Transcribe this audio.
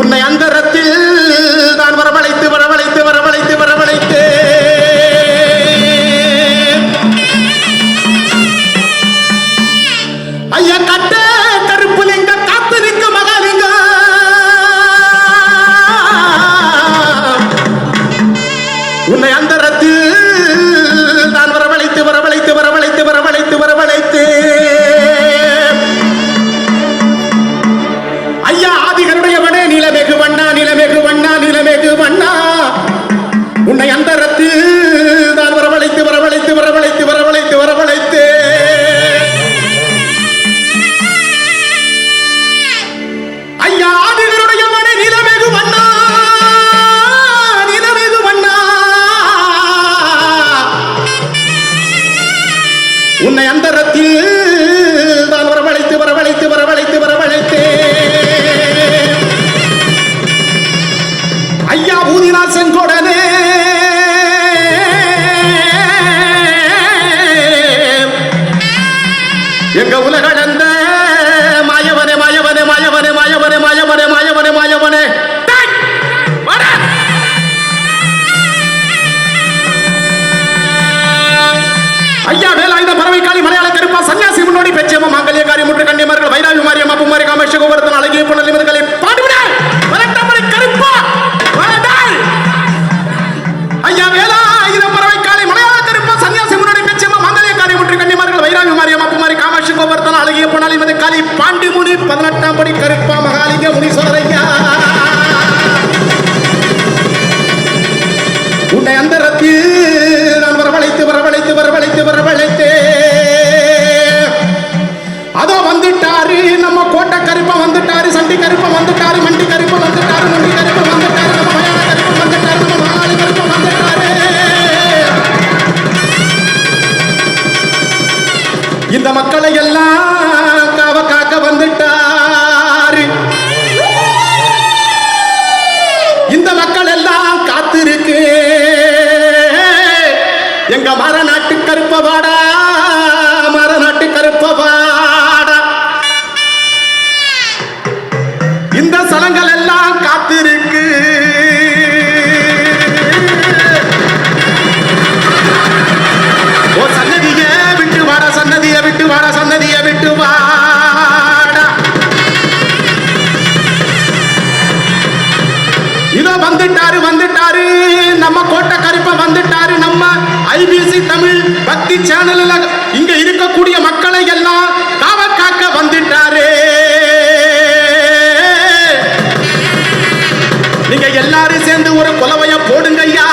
உன்னை அந்தரத்தில் நான் வரவழைத்து வரவழைத்து வரவழைத்து வரவழைத்து. ஐயா கட்ட கருப்பு லிங்க காத்து நிற்கும் மகாலிங்க உன்னை அந்தரத்தில் நான் வரவழைத்து வரவழைத்து வரவழைத்து வரவழைத்து வரவழைத்து. கடந்த மாயவனே மாயவனே மாயவனே மாயவனே மாயவனே மாயவனே மாயவனே டேய், வாடா. ஐயா வேலாயுத பறவை காளி மலையாள கருப்பா சன்னியாசி முன்னோடி பெச்சேம மாங்கல்ய காரியம் முற்று கண்ணியமார்கள் வைராவி மாரியம் அப்பு மாரி காமேஷ கோபுரத்தன் அழகிய புனல் அழகிய புனல் இவரை காளி பாண்டி முனி பதினெட்டாம் படி கருப்பா மகாலிங்க முனீஸ்வரரையா. உன்னை அந்தரத்தில் நான் வரவழைத்து வரவழைத்து வரவழைத்து வரவழைத்து. அதோ வந்துட்டாரு நம்ம கோட்டை கருப்பம் வந்துட்டாரு சண்டி கருப்பம் வந்துட்டாரு மண்டி கருப்பம் வந்துட்டாரு மண்டி கருப்பம் வந்துட்டாரு நம்ம மயான கருப்பம் வந்துட்டாரு நம்ம மகாலி கருப்பம் வந்துட்டாரு. இந்த மக்களை எல்லாம் கருப்பவாடா மரநாட்டு கருப்பவாடா இந்த சலங்கள் எல்லாம் காத்திருக்கு. ஓ சன்னதிய விட்டு வாடா சன்னதிய விட்டு வாடா சன்னதிய விட்டு வாடா. இதோ வந்துட்டாரு வந்துட்டாரு. நம்ம கோட்டை கருப்ப வந்துட்டாரு நம்ம ஐபிசி தமிழ் பக்தி சேனல்ல இங்க இருக்கக்கூடிய மக்களை எல்லாம் காவ காக்க வந்துட்டாரு. நீங்க எல்லாரும் சேர்ந்து ஒரு குலவைய போடுங்க ஐயா